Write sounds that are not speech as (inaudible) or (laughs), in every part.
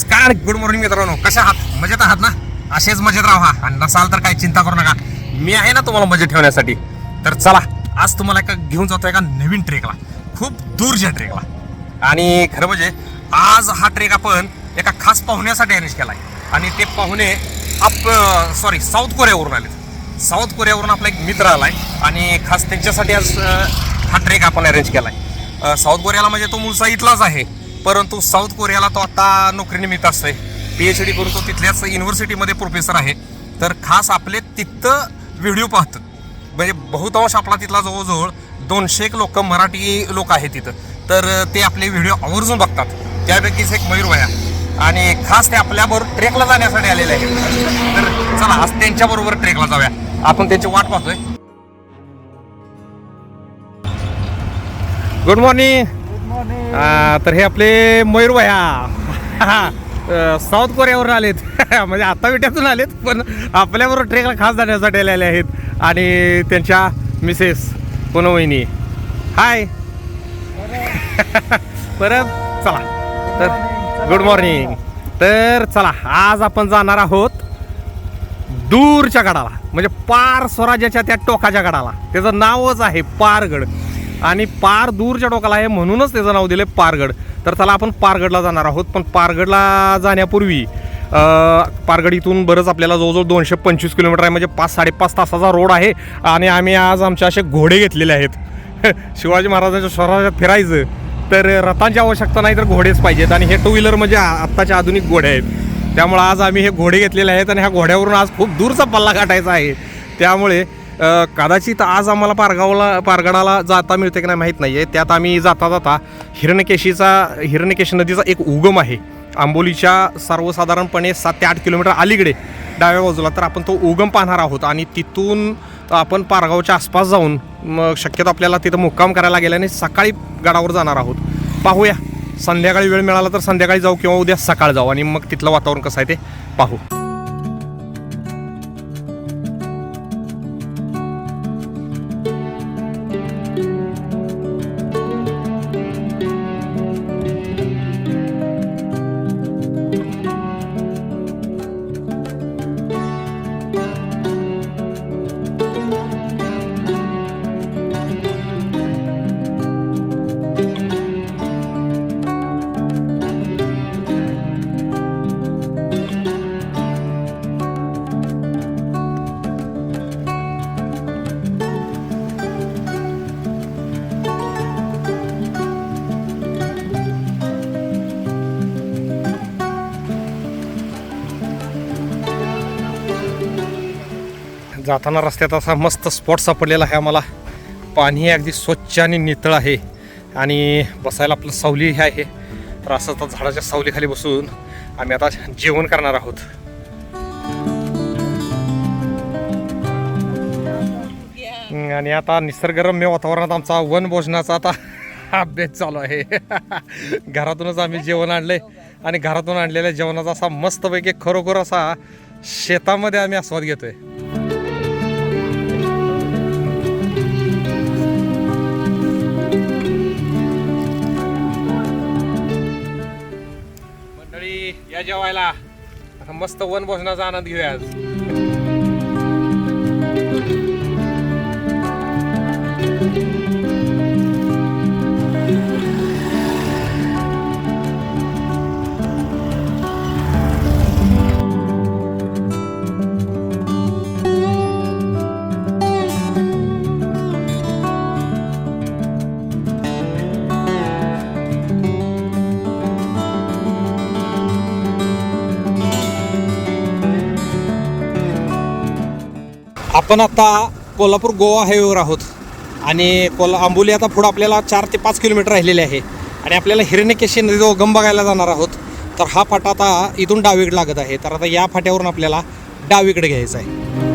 नमस्कार good morning मित्रांनो. कशा आहात? मजेत आहात ना? असेच मजेत राहा. आणि नसाल तर काही चिंता करू नका. मी आहे ना तुम्हाला मजेत ठेवण्यासाठी. तर चला आज तुम्हाला एका घेऊन जातो एका नवीन ट्रेकला खूप दूरच्या ट्रेकला आणि खरं म्हणजे आज हा ट्रेक आपण एका खास पाहुण्यासाठी अरेंज केला आहे आणि ते पाहुणे आप सॉरी साऊथ कोरियावरून आले साऊथ कोरियावरून आपला एक मित्र आलाय. आणि खास त्यांच्यासाठी आज हा ट्रेक आपण अरेंज केला आहे साऊथ कोरियाला म्हणजे तो मूळचा इथलाच आहे. परंतु साऊथ कोरियाला तो आता नोकरीनिमित्त असतोय. पी एच डी करून तो तिथल्याच युनिव्हर्सिटीमध्ये प्रोफेसर आहे. तर खास आपले तिथं व्हिडिओ पाहतात म्हणजे बहुतांश आपला तिथला जवळजवळ दोनशे एक लोक मराठी लोक आहेत तिथं. तर ते आपले व्हिडिओ आवर्जून बघतात. त्यापैकीच एक मयूर वया आणि खास ते आपल्याबरोबर ट्रेकला जाण्यासाठी आलेले आहेत. तर चला आज त्यांच्याबरोबर ट्रेकला जाऊया. आपण त्यांची वाट पाहतोय. गुड मॉर्निंग तर हे आपले मयूर भया. साऊथ कोरियावरून आलेत. (laughs) म्हणजे आता विट्यातून आलेत पण आपल्याबरोबर ट्रेकला खास जाण्यासाठी आलेले आहेत. आणि त्यांच्या मिसेस पुनवहिनी. हाय (laughs) परत चला. तर गुड मॉर्निंग तर चला आज आपण जाणार आहोत दूरच्या गडाला. म्हणजे पार स्वराज्याच्या त्या टोकाच्या गडाला. त्याचं नावच आहे पारगड. आणि पार दूरच्या टोकाला आहे म्हणूनच त्याचं नाव दिलं पारगड. तर चला आपण पारगडला जाणार आहोत पण पारगडला जाण्यापूर्वी पारगड इथून बरंच आपल्याला जवळजवळ दोनशे पंचवीस किलोमीटर आहे. म्हणजे पाच साडेपाच तासाचा रोड आहे आणि आम्ही आज आमचे असे घोडे घेतलेले आहेत. (laughs) शिवाजी महाराजांच्या स्वराज्यात फिरायचं तर रथांची आवश्यकता नाही तर घोडेच पाहिजेत. आणि हे टू व्हीलर म्हणजे आत्ताचे आधुनिक घोडे आहेत. त्यामुळे आज आम्ही हे घोडे घेतलेले आहेत आणि ह्या घोड्यावरून आज खूप दूरचा पल्ला गाठायचा आहे. त्यामुळे कदाचित आज आम्हाला पारगावला पारगडाला जाता मिळते की नाही माहीत नाही आहे त्यात आम्ही जाता जाता हिरणकेशीचा हिरणकेशी नदीचा एक उगम आहे. आंबोलीच्या सर्वसाधारणपणे सात ते आठ किलोमीटर अलीकडे डाव्या बाजूला. तर आपण तो उगम पाहणार आहोत आणि तिथून आपण पारगावच्या आसपास जाऊन मग शक्यतो आपल्याला तिथं मुक्काम करायला गेल्याने सकाळी गडावर जाणार आहोत. पाहूया. संध्याकाळी वेळ मिळाला तर संध्याकाळी जाऊ किंवा उद्या सकाळ जाऊ आणि मग तिथलं वातावरण कसं आहे ते पाहू. जाताना रस्त्यात असा मस्त स्पॉट सापडलेला आहे आम्हाला. पाणी अगदी स्वच्छ आणि नितळ आहे. आणि बसायला आपलं सावली हे आहे. तर असं आता झाडाच्या सावलीखाली बसून आम्ही आता जेवण करणार आहोत. आणि आता निसर्गरम्य वातावरणात आमचा वनभोजनाचा आता अभ्यास चालू आहे. (laughs) घरातूनच आम्ही जेवण आणले आणि घरातून आणलेल्या जेवणाचा असा मस्तपैकी खरोखर असा शेतामध्ये आम्ही आस्वाद घेतोय. या जेवायला. आता मस्त वनभोजनाचा आनंद घेऊया आज. आपण आता कोल्हापूर गोवा हायवेवर आहोत. आणि कोल्हा आंबोली आता पुढं आपल्याला चार ते पाच किलोमीटर राहिलेले आहे. आणि आपल्याला हिरण्यकेशी नदीचा उगम बघायला जाणार आहोत. तर हा फाटा आता इथून डावीकडे लागत आहे. तर आता या फाट्यावरून आपल्याला डावीकडे घ्यायचा आहे.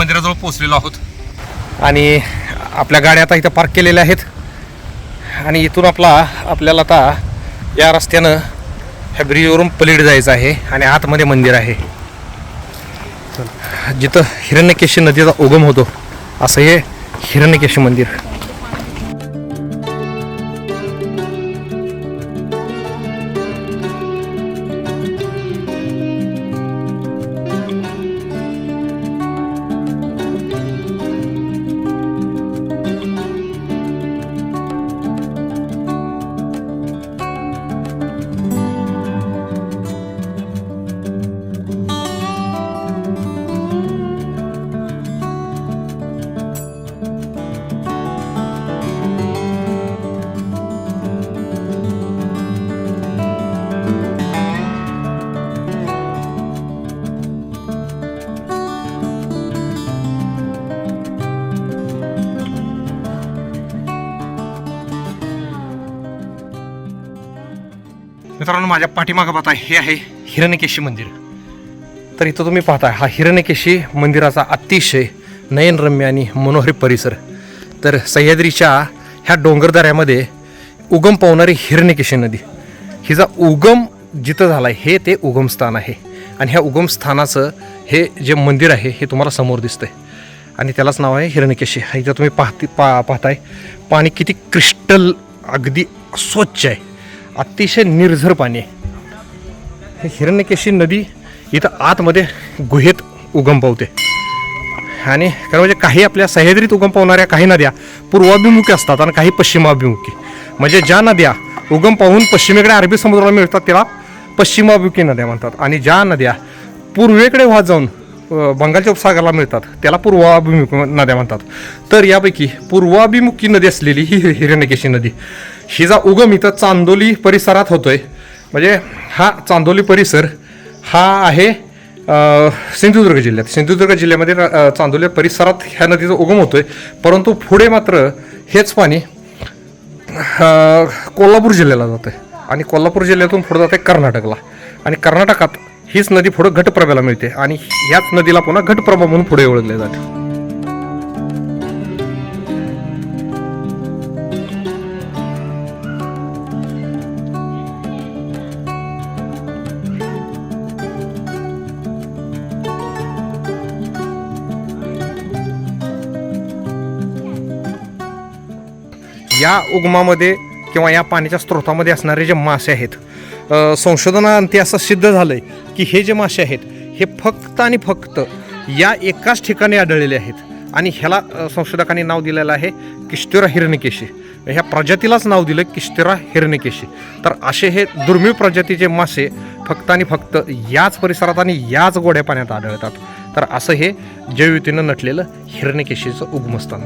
मंदिराजवळ पोहोचलेलो आहोत. आणि आपल्या गाड्या आता इथं पार्क केलेल्या आहेत. आणि इथून आपला आपल्याला आता या रस्त्यानं ह्या ब्रिजवरून पलीड जायचं आहे आणि आतमध्ये मंदिर आहे. जिथं हिरण्यकेशी नदीचा उगम होतो असं हे हिरण्यकेशी मंदिर. मित्रांनो माझ्या पाठीमागं पाहता हे आहे हिरण्यकेशी मंदिर. तर इथं तुम्ही पाहताय हा हिरण्यकेशी मंदिराचा अतिशय नयनरम्य आणि मनोहरी परिसर. तर सह्याद्रीच्या ह्या डोंगरदऱ्यामध्ये उगम पावणारी हिरण्यकेशी नदी. हिचा उगम जिथं झाला आहे हे ते उगमस्थान आहे. आणि ह्या उगमस्थानाचं हे जे मंदिर आहे हे तुम्हाला समोर दिसतं आहे आणि त्यालाच नाव आहे हिरण्यकेशी. हा इथं तुम्ही पाहती पा पाहताय पाणी किती क्रिस्टल अगदी स्वच्छ आहे. अतिशय निर्झर पाणी आहे. हिरण्यकेशी नदी इथं आतमध्ये गुहेत उगम पावते आणि कारण म्हणजे काही आपल्या सह्याद्रीत उगम पावणाऱ्या काही नद्या पूर्वाभिमुखी असतात आणि काही पश्चिमाभिमुखी. म्हणजे ज्या नद्या उगम पाहून पश्चिमेकडे अरबी समुद्राला मिळतात त्याला पश्चिमाभिमुखी नद्या म्हणतात. आणि ज्या नद्या पूर्वेकडे वाहत जाऊन बंगालच्या उपसागराला मिळतात त्याला पूर्वाभिमुखी नद्या म्हणतात. तर यापैकी पूर्वाभिमुखी नदी असलेली ही हिरण्यकेशी नदी. हिचा उगम इथं चांदोली परिसरात होतोय. म्हणजे हा चांदोली परिसर हा आहे सिंधुदुर्ग जिल्ह्यात. सिंधुदुर्ग जिल्ह्यामध्ये चांदोली परिसरात ह्या नदीचा उगम होतोय. परंतु पुढे मात्र हेच पाणी कोल्हापूर जिल्ह्याला जातं आणि कोल्हापूर जिल्ह्यातून पुढे जाते कर्नाटकला. आणि कर्नाटकात हीच नदी पुढे घटप्रभेला मिळते. आणि ह्याच नदीला पुन्हा घटप्रभा म्हणून पुढे ओळखले जाते. या उगमामध्ये किंवा या पाण्याच्या स्रोतामध्ये असणारे जे मासे आहेत अ, संशोधनाअंती असं सिद्ध झालं आहे की हे जे मासे आहेत हे फक्त आणि फक्त या एकाच ठिकाणी आढळलेले आहेत. आणि ह्याला संशोधकांनी नाव दिलेलं आहे किश्तिरा हिरणकेशी ह्या प्रजातीलाच नाव दिलं किश्तिरा हिरणकेशी तर असे हे दुर्मिळ प्रजातीचे मासे फक्त आणि फक्त याच परिसरात आणि याच गोड्या पाण्यात आढळतात. तर असं हे जैवतीनं नटलेलं हिरण्यकेशीचं उगमस्थान.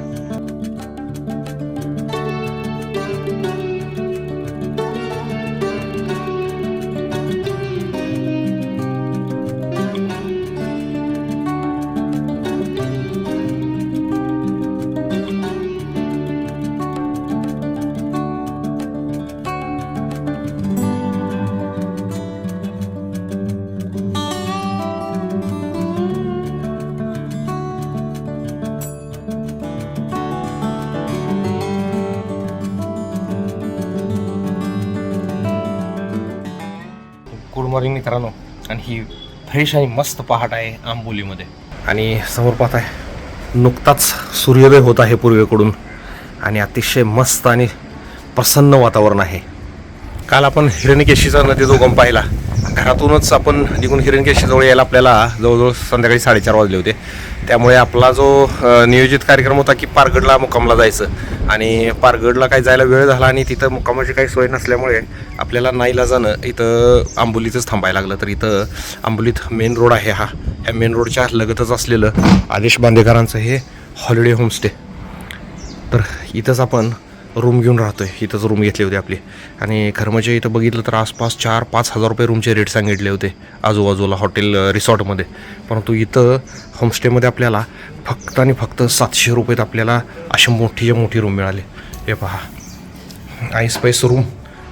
मॉर्निंग मित्रांनो आणि ही फ्रेश आणि मस्त पहाट आहे आंबोलीमध्ये. आणि समोर पाहत आहे नुकताच सूर्योदय होत आहे पूर्वेकडून. आणि अतिशय मस्त आणि प्रसन्न वातावरण आहे. काल आपण हिरणकेशीचा नदी जो उगम पाहिला. घरातूनच आपण निघून हिरणकेशीजवळ यायला आपल्याला जवळजवळ संध्याकाळी साडेचार वाजले होते. त्यामुळे आपला जो नियोजित कार्यक्रम होता की पारगडला मुक्कामला जायचं. आणि पारगडला काही जायला वेळ झाला आणि तिथं मुक्कामाची काही सोय नसल्यामुळे आपल्याला नाईला जाणं इथं आंबोलीतच थांबायला लागलं. तर इथं आंबोलीत मेन रोड आहे हा. या मेन रोडच्या लगतच असलेलं आदेश बांदेकरांचं हे हॉलिडे होमस्टे. तर इथंच आपण रूम घेऊन राहतो आहे इथंच रूम घेतली होती आपली. आणि खरं म्हणजे इथं बघितलं तर आसपास चार पाच हजार रुपये रूमचे रेट सांगितले होते. आजूबाजूला हॉटेल रिसॉर्टमध्ये परंतु इथं होमस्टेमध्ये आपल्याला फक्त आणि फक्त सातशे रुपयात आपल्याला अशी मोठीच्या मोठी रूम मिळाली. हे पहा. आईस स्पाईस रूम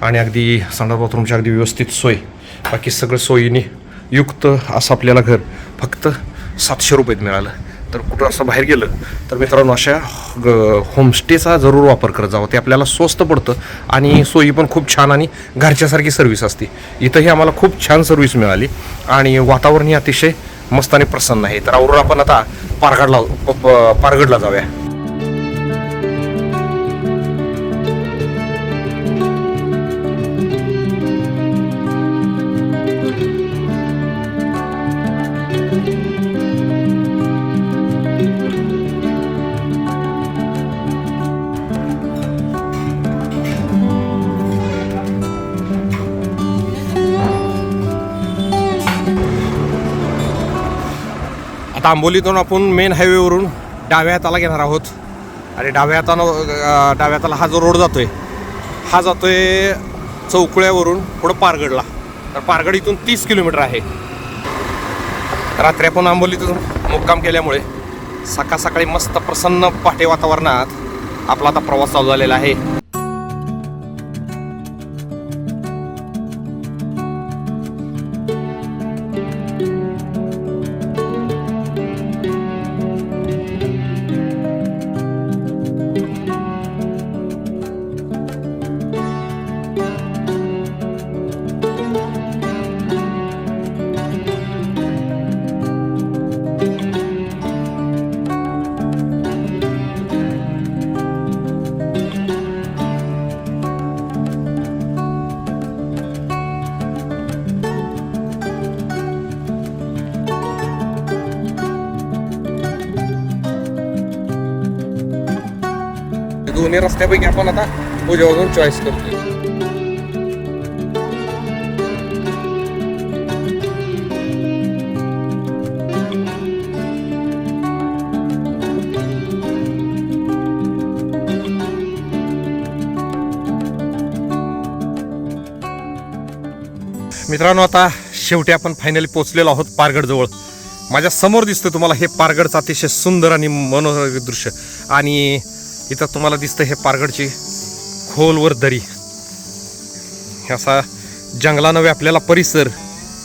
आणि अगदी संडास बाथरूमची अगदी व्यवस्थित सोय. बाकी सगळं सोयीने युक्त असं आपल्याला घर फक्त सातशे रुपयात मिळालं. तर कुठं असं बाहेर गेलं तर मित्रांनो अशा ग- होमस्टेचा जरूर वापर करत जावं. ते आपल्याला स्वस्त पडतं आणि सोयी पण खूप छान आणि घरच्यासारखी सर्व्हिस असते. इथंही आम्हाला खूप छान सर्व्हिस मिळाली आणि वातावरणही अतिशय मस्त आणि प्रसन्न आहे. तर आवरून आपण आता पारगडला प- प- पारगडला जाऊया. आता आंबोलीतून आपण मेन हायवेवरून डाव्या हाताला घेणार आहोत. आणि डाव्या हातानं डाव्या हाताला हा जो रोड जातो आहे हा जातो आहे चौकुळ्यावरून पुढं पारगडला. तर पारगड इथून तीस किलोमीटर आहे. रात्री आपण आंबोलीतून मुक्काम केल्यामुळे सकाळ सकाळी मस्त प्रसन्न पहाटे वातावरणात आपला आता प्रवास चालू झालेला आहे. दोन्ही रस्त्यापैकी आपण आता उजवाजून चॉईस करतोय. मित्रांनो आता शेवटी आपण फायनली पोहोचलेलो आहोत पारगडजवळ. माझ्यासमोर दिसतं तुम्हाला हे पारगडचं अतिशय सुंदर आणि मनोहर दृश्य. आणि इथं तुम्हाला दिसतं हे पारगडची खोलवर दरी. हे असा जंगलानं व्यापलेला परिसर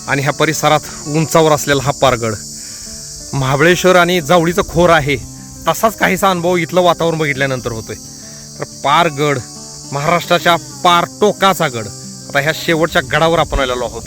आणि ह्या परिसरात उंचावर असलेला हा पारगड. महाबळेश्वर आणि जावळीचं खोर आहे तसाच काहीसा अनुभव इथलं वातावरण बघितल्यानंतर होतोय. तर पारगड महाराष्ट्राच्या पारटोकाचा गड. आता ह्या शेवटच्या गडावर आपण आलेलो आहोत.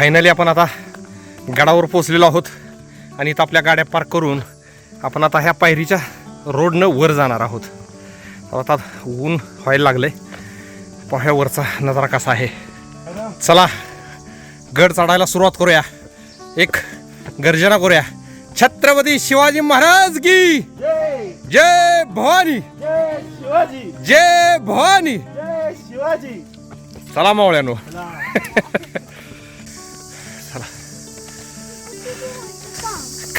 फायनली आपण आता गडावर पोचलेलो आहोत आणि इथं आपल्या गाड्या पार्क करून आपण आता ह्या पायरीच्या रोडनं वर जाणार आहोत. आता ऊन व्हायला लागलंय. पाह्या वरचा नजारा कसा आहे. चला गड चढायला सुरुवात करूया. एक गर्जना करूया. छत्रपती शिवाजी महाराज की जय जय भवानी. जय शिवाजी जय भवानी. जय शिवाजी. चला मावळ्यानो. (laughs)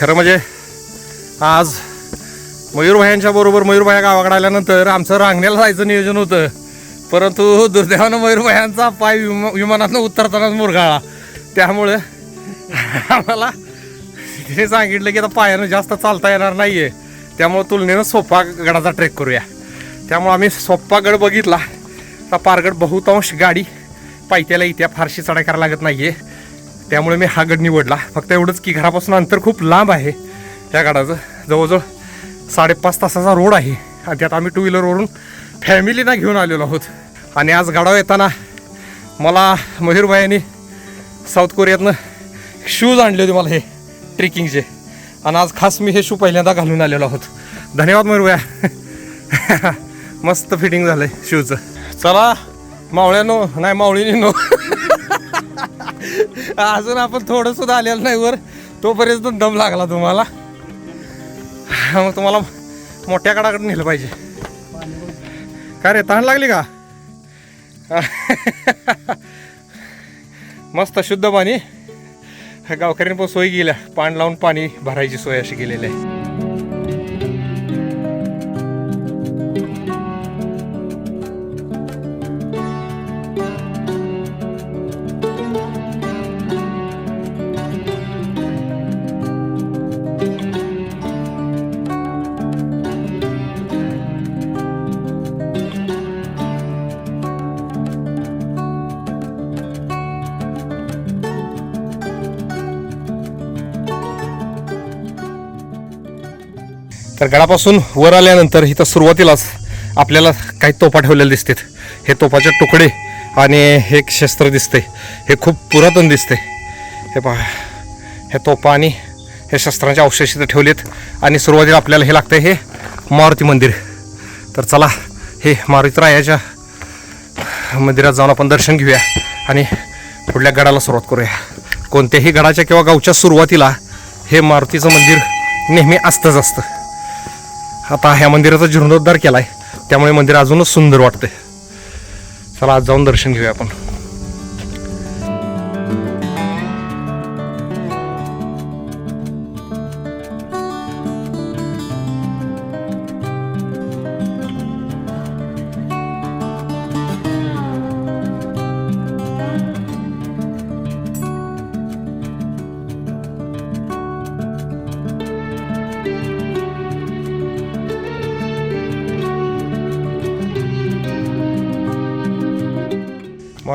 खरं म्हणजे आज मयूरभायांच्या बरोबर मयूरभाया गावाकडे आल्यानंतर आमचं रांगण्याला जायचं नियोजन होतं. परंतु दुर्दैवानं मयूरभायांचा पाय विमा विमानातनं उतरतानाच मुरगाळा त्यामुळं आम्हाला तिने सांगितलं की आता पायानं जास्त चालता येणार नाही आहे त्यामुळं तुलनेनं सोपा गडाचा ट्रेक करूया. त्यामुळं आम्ही सोप्पा गड बघितला. आता पारगड बहुतांश गाडी पायथ्याला इथे फारशी चढाई करायला लागत नाही आहे त्यामुळे मी हा गड निवडला. फक्त एवढंच की घरापासून अंतर खूप लांब आहे. त्या गडाचं जवळजवळ साडेपाच तासाचा रोड आहे. आणि त्यात आम्ही टू व्हीलरवरून फॅमिलीना घेऊन आलेलो आहोत. आणि आज गाडावर येताना मला मयूरभाईंनी साऊथ कोरियातनं शूज आणले होते मला हे ट्रेकिंगचे आणि आज खास मी हे शू पहिल्यांदा घालून आलेलो आहोत. धन्यवाद मयूरभया (laughs) मस्त फिटिंग झालं आहे शूचं चला मावळ्यानो नाही मावळीने मावळीनो (laughs) अजून आपण थोडं सुद्धा आलेलं नाही वर. तोपर्यंत दम लागला तुम्हाला. मग तुम्हाला मोठ्या कडाकडे नेलं पाहिजे. काय रे तहान लागली का? मस्त शुद्ध पाणी. गावकऱ्यांनी पण सोय गेल्या पाणी लावून पाणी भरायची सोय अशी केलेली आहे. गडापासून वर आल्यानंतर इथं सुरुवातीलाच आपल्याला काही तोफा ठेवलेले दिसतात. हे तोफाचे तुकडे आणि हे एक शस्त्र दिसते. हे खूप पुरातन दिसते. हे पहा हे तोफा आणि हे शस्त्रांचे अवशेष इथं ठेवलेत आणि सुरुवातीला आपल्याला हे लागतं हे मारुती मंदिर. तर चला हे मारुतीरायाच्या मंदिरात जाऊन आपण दर्शन घेऊया आणि पुढल्या गडाला सुरुवात करूया. कोणत्याही गडाच्या किंवा गावच्या सुरुवातीला हे मारुतीचं मंदिर नेहमी असतंच असतं. आता ह्या मंदिराचा जीर्णोद्धार केलाय. त्यामुळे मंदिर अजूनच सुंदर वाटते चला आज जाऊन दर्शन घेऊया आपण.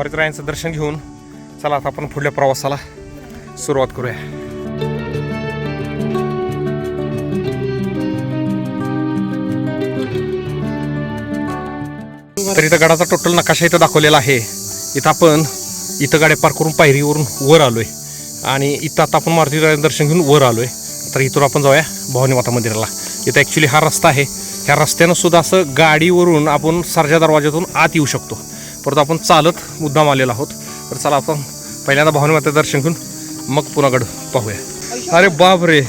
मारुतीरायांचं दर्शन घेऊन चला आता आपण पुढल्या प्रवासाला सुरुवात करूया. तर इथं गडाचा टोटल नकाशा इथं दाखवलेला आहे. इथं आपण इथं गाड्या पार्क करून पायरीवरून वर आलोय. आणि इथं आता आपण मारुतीरायांचं दर्शन घेऊन वर आलोय. तर इथून आपण जाऊया भवानी माता मंदिराला. इथं ॲक्च्युली हा रस्ता आहे. ह्या रस्त्यानं सुद्धा असं गाडीवरून आपण सरजा दरवाज्यातून आत येऊ शकतो. परत आपण चालत मुद्दाम आलेलो आहोत. तर चला आपण पहिल्यांदा भावनी माता दर्शन घेऊन मग पुन्हा पाहूया. अरे बाप रे.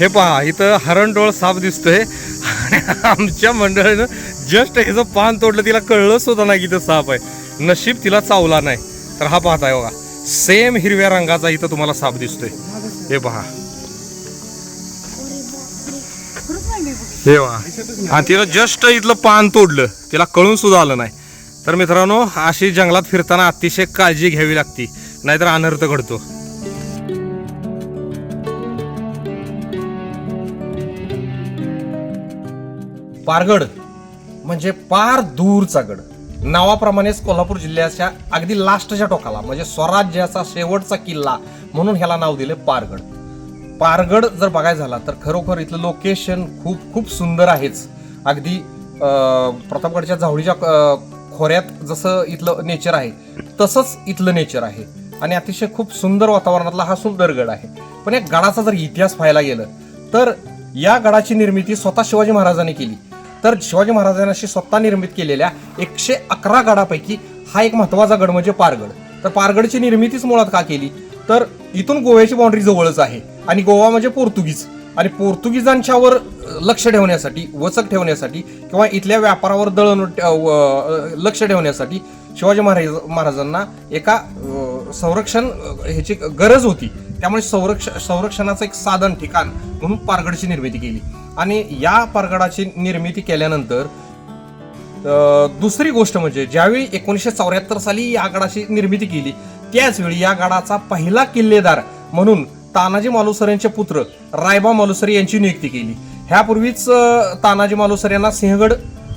हे पहा इथं हरणडोळ साप दिसतोय. आणि आमच्या मंडळीनं जस्ट ह्याचं पान तोडलं तिला कळलं सुद्धा नाही की इथं साप आहे. नशीब तिला चावला नाही. तर हा पाहताय बघा. सेम हिरव्या रंगाचा इथं तुम्हाला साप दिसतोय. हे पहा. हे वा आणि तिला जस्ट इथलं पान तोडलं. तिला कळून सुद्धा आलं नाही. तर मित्रांनो अशी जंगलात फिरताना अतिशय काळजी घ्यावी लागते नाहीतर अनर्थ घडतो. पारगड म्हणजे पार दूरचा गड. नावाप्रमाणेच कोल्हापूर जिल्ह्याच्या अगदी लास्टच्या टोकाला म्हणजे स्वराज्याचा शेवटचा किल्ला म्हणून ह्याला नाव दिले पारगड. पारगड जर बघायला झाला तर खरोखर इथलं लोकेशन खूप खूप सुंदर आहेच. अगदी प्रतापगडच्या झावळीच्या खोऱ्यात जसं इथलं नेचर आहे तसंच इथलं नेचर आहे. आणि अतिशय खूप सुंदर वातावरणातला हा सुंदर गड आहे. पण या गडाचा जर इतिहास पाहायला गेलं तर या गडाची निर्मिती स्वतः शिवाजी महाराजांनी केली. तर शिवाजी महाराजांनी स्वतः निर्मित केलेल्या एकशे अकरा गडापैकी हा एक महत्त्वाचा गड म्हणजे पारगड. तर पारगडची निर्मितीच मुळात का केली? तर इथून गोव्याची बाउंड्री जवळच आहे. आणि गोवा म्हणजे पोर्तुगीज. आणि पोर्तुगीजांच्यावर लक्ष ठेवण्यासाठी वचक ठेवण्यासाठी किंवा इथल्या व्यापारावर दळण लक्ष ठेवण्यासाठी शिवाजी महाराज महाराजांना एका संरक्षण ह्याची गरज होती. त्यामुळे संरक्ष संरक्षणाचं एक साधन ठिकाण म्हणून पारगडची निर्मिती केली. आणि या पारगडाची निर्मिती केल्यानंतर दुसरी गोष्ट म्हणजे ज्यावेळी एकोणीसशे चौऱ्याहत्तर साली या गडाची निर्मिती केली त्याचवेळी या गडाचा पहिला किल्लेदार म्हणून तानाजी मालुसर यांचे पुत्र रायबा मालुसर यांची नियुक्ती केली. ह्यापूर्वीच तानाजी मालुसर यांना सिंहगड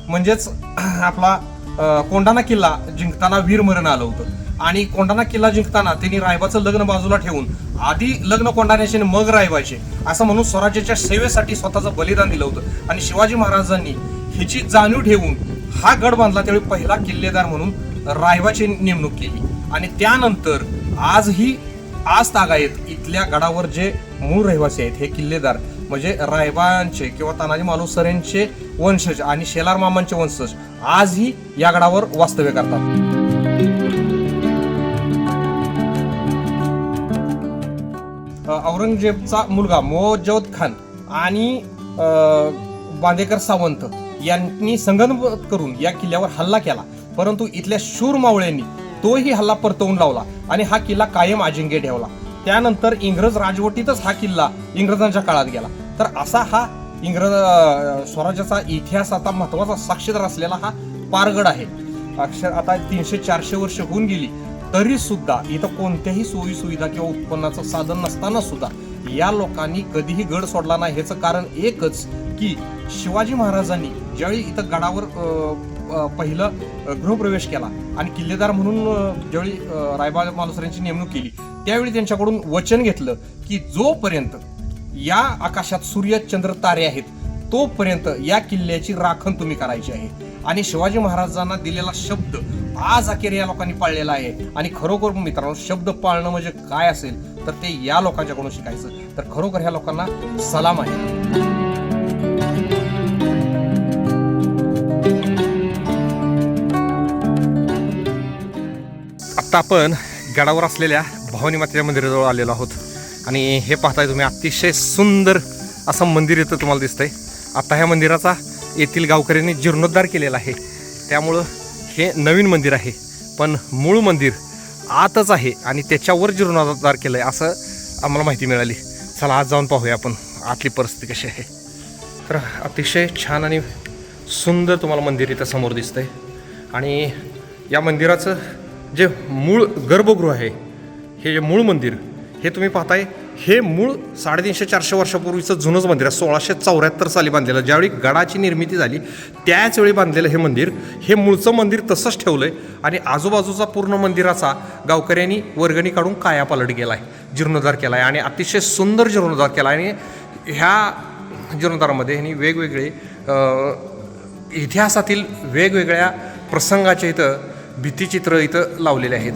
म्हणजेच (clears throat) आपला कोंडाना कोंढाणा किल्ला जिंकताना वीरमरण आलं होतं. आणि कोंढाणा किल्ला जिंकताना त्यांनी रायबाचं लग्न बाजूला ठेवून आधी लग्न कोंढाण्याचे आणि मग रायबाचे असं म्हणून स्वराज्याच्या सेवेसाठी स्वतःचं बलिदान दिलं होतं. आणि शिवाजी महाराजांनी ह्याची जाणीव ठेवून हा गड बांधला त्यावेळी पहिला किल्लेदार म्हणून रायबाची नेमणूक केली. आणि त्यानंतर आजही आज तागायत इथल्या गडावर जे मूळ रहिवासी आहेत हे किल्लेदार म्हणजे रायबांचे किंवा तानाजी मालुसर यांचे वंशज आणि शेलार मामांचे वंशज आजही या गडावर वास्तव्य करतात. औरंगजेबचा मुलगा मोजोद खान आणि बांदेकर सावंत यांनी संगनमत करून या किल्ल्यावर हल्ला केला. परंतु इथल्या शूर मावळ्यांनी तोही हल्ला परतवून लावला आणि हा किल्ला कायम अजिंक्य ठेवला. त्यानंतर इंग्रज राजवटीतच हा किल्ला इंग्रजांच्या काळात गेला. तर असा हा इंग्रज स्वराज्याचा स्वराज्याचा इतिहासाचा महत्त्वाचा साक्षीदार असलेला हा पारगड आहे. अक्षर आता तीनशे चारशे वर्ष होऊन गेली तरी सुद्धा इथं कोणत्याही सोयी सुविधा किंवा उत्पन्नाचं साधन नसताना सुद्धा या लोकांनी कधीही गड सोडला नाही. ह्याचं कारण एकच की शिवाजी महाराजांनी ज्यावेळी इथं गडावर पहिलं गृहप्रवेश केला. आणि किल्लेदार म्हणून ज्यावेळी रायबा मालुसऱ्यांची नेमणूक केली त्यावेळी त्यांच्याकडून वचन घेतलं की जोपर्यंत या आकाशात सूर्य चंद्र तारे आहेत तोपर्यंत या किल्ल्याची राखण तुम्ही करायची आहे. आणि शिवाजी महाराजांना दिलेला शब्द आज अखेर या लोकांनी पाळलेला आहे. आणि खरोखर मित्रांनो शब्द पाळणं म्हणजे काय असेल तर ते या लोकांच्याकडून शिकायचं. तर खरोखर ह्या लोकांना सलाम आहे. आत्ता आपण गडावर असलेल्या भवानी मातेच्या मंदिराजवळ आलेलो आहोत. आणि हे पाहताय तुम्ही अतिशय सुंदर असं मंदिर इथं तुम्हाला दिसतंय. आत्ता ह्या मंदिराचा येथील गावकऱ्यांनी जीर्णोद्धार केलेला आहे. त्यामुळं हे नवीन मंदिर आहे. पण मूळ मंदिर आतच आहे आणि त्याच्यावर जीर्णोद्धार केलं आहे असं आम्हाला माहिती मिळाली. चला आज जाऊन पाहूया आपण आतली परिस्थिती कशी आहे. तर अतिशय छान आणि सुंदर तुम्हाला मंदिर इथं समोर दिसतंय. आणि या मंदिराचं जे मूळ गर्भगृह आहे हे जे मूळ मंदिर हे तुम्ही पाहताय हे मूळ साडेतीनशे चारशे वर्षापूर्वीचं जुनंच मंदिर आहे. सोळाशे चौऱ्याहत्तर साली बांधलेलं ज्यावेळी गडाची निर्मिती झाली त्याचवेळी बांधलेलं हे मंदिर हे मूळचं मंदिर तसंच ठेवलं आहे आणि आजूबाजूचा पूर्ण मंदिराचा गावकऱ्यांनी वर्गणी काढून कायापालट केला आहे जीर्णोद्धार केला आहे आणि अतिशय सुंदर जीर्णोद्धार केला आहे आणि ह्या जीर्णोद्धारामध्ये ह्यांनी वेगवेगळे इतिहासातील वेगवेगळ्या प्रसंगाच्या इथं भीतीचित्र इथं लावलेले आहेत.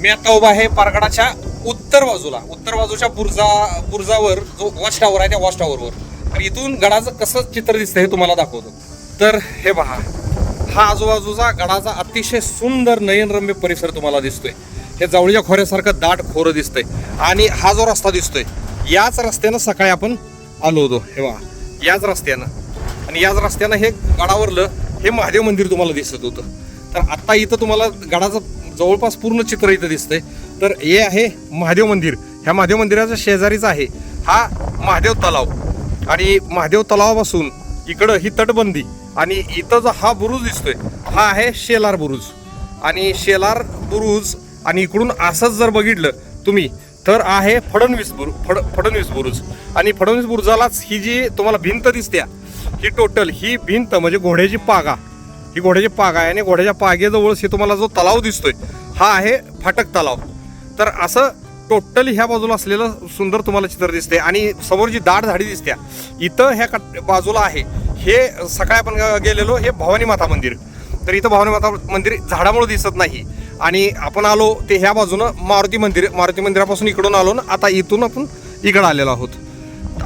मी आता उभा आहे पारगडाच्या उत्तर बाजूला. उत्तर बाजूच्या बुर्जा बुर्जावर जो वॉच टावर आहे त्या वॉच टावरवर तर इथून गडाचं कसं चित्र दिसतंय हे तुम्हाला दाखवतो. तर हे पहा हा आजूबाजूचा गडाचा अतिशय सुंदर नयनरम्य परिसर तुम्हाला दिसतोय. हे जवळच्या खोऱ्यासारखं दाट खोरं दिसतंय. आणि हा जो रस्ता दिसतोय याच रस्त्यानं सकाळी आपण आलो होतो. हे वा याच रस्त्यानं. आणि याच रस्त्यानं हे गडावरलं हे महादेव मंदिर तुम्हाला दिसत होतं. तर आत्ता इथं तुम्हाला गडाचं जवळपास पूर्ण चित्र इथं दिसतंय. तर हे आहे महादेव मंदिर. ह्या महादेव मंदिराच्या शेजारीच आहे हा महादेव तलाव. आणि महादेव तलावापासून इकडं ही तटबंदी आणि इथं जो हा बुरुज दिसतोय हा आहे शेलार बुरुज. आणि शेलार बुरुज आणि इकडून असंच जर बघितलं तुम्ही तर आहे फडणवीस बुरु फड फडणवीस बुरुज. आणि फडणवीस बुरुजालाच ही जी तुम्हाला भिंत दिसत्या ही टोटल ही भिंत म्हणजे घोड्याची पागा. ही घोड्याची पागा आहे आणि घोड्याच्या पागेजवळच हे तुम्हाला जो तलाव दिसतोय हा आहे फाटक तलाव. तर असं टोटली ह्या बाजूला असलेलं सुंदर तुम्हाला चित्र दिसते आणि समोर जी दाट झाडी दिसत्या इथं ह्या बाजूला आहे. हे सकाळी आपण ग- गेलेलो हे भवानी माता मंदिर. तर इथं भवानी माता मंदिर झाडामुळे दिसत नाही. आणि आपण आलो ते ह्या बाजूनं मारुती मंदिर मारुती मंदिरापासून इकडून आलो ना आता इथून आपण इकडं आलेलो आहोत.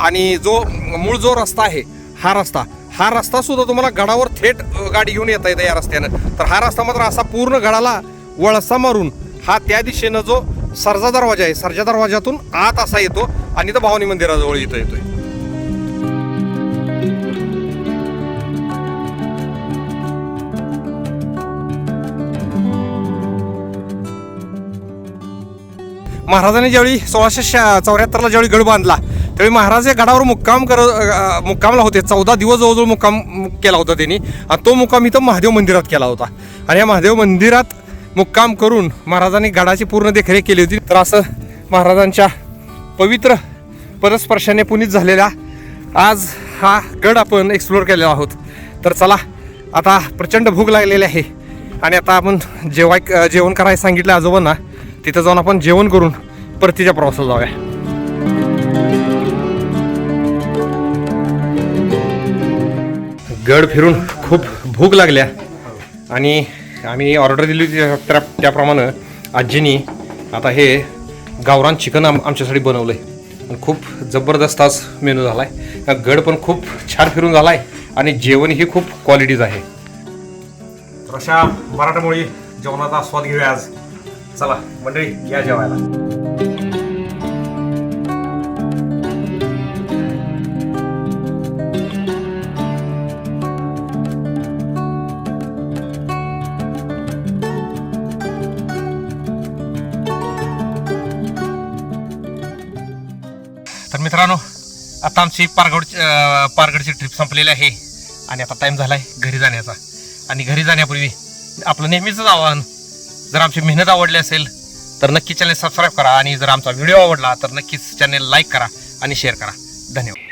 आणि जो मूळ जो रस्ता आहे हा रस्ता हा रस्ता सुद्धा तुम्हाला गडावर थेट गाडी घेऊन येता येतं या रस्त्यानं. तर हा रस्ता मात्र असा पूर्ण गडाला वळसा मारून हा त्या दिशेनं जो सरजा दरवाजा आहे सरजा दरवाजातून आत असा येतो आणि इथं भवानी मंदिराजवळ इथं येतोय. महाराजांनी ज्यावेळी सोळाशे चौऱ्याहत्तरला ज्यावेळी गड बांधला त्यावेळी महाराज या गडावर मुक्काम कर मुक्कामला होते. चौदा दिवस जवळजवळ मुक्काम केला होता त्यांनी. आणि तो मुक्काम इथं महादेव मंदिरात केला होता. आणि या महादेव मंदिरात मुक्काम करून महाराजांनी गडाची पूर्ण देखरेख केली होती. तर असं महाराजांच्या पवित्र पदस्पर्शाने पुनीत झालेला आज हा गड आपण एक्सप्लोअर केलेला आहोत. तर चला आता प्रचंड भूक लागलेली आहे. आणि आता आपण जेवाय जेवण करायला सांगितलं आजोबांना. तिथं जाऊन आपण जेवण करून परतीच्या प्रवासाला जाऊया. गड फिरून खूप भूक लागल्या. आणि आम्ही ऑर्डर दिली होती त्या- त्याप्रमाणे आजीनी आता हे गावरान चिकन आम आमच्यासाठी बनवलं आहे आणि खूप जबरदस्त आज मेनू झाला आहे गड पण खूप छान फिरून झाला आहे आणि जेवणही खूप क्वालिटीज आहे. तर अशा मराठामुळे जेवणाचा आस्वाद घेऊया आज. चला मंडळी या जेवायला. तर मित्रांनो आता आमची पारगड पारगडची ट्रिप संपलेली आहे आणि आता टाइम झालाय घरी जाण्याचा. आणि घरी जाण्यापूर्वी आपलं नेहमीच आव्हान जर आमची मेहनत आवडली असेल तर नक्की चॅनल सबस्क्राईब करा आणि जर आमचा व्हिडिओ आवडला तर नक्कीच चॅनल लाईक करा आणि शेअर करा. धन्यवाद.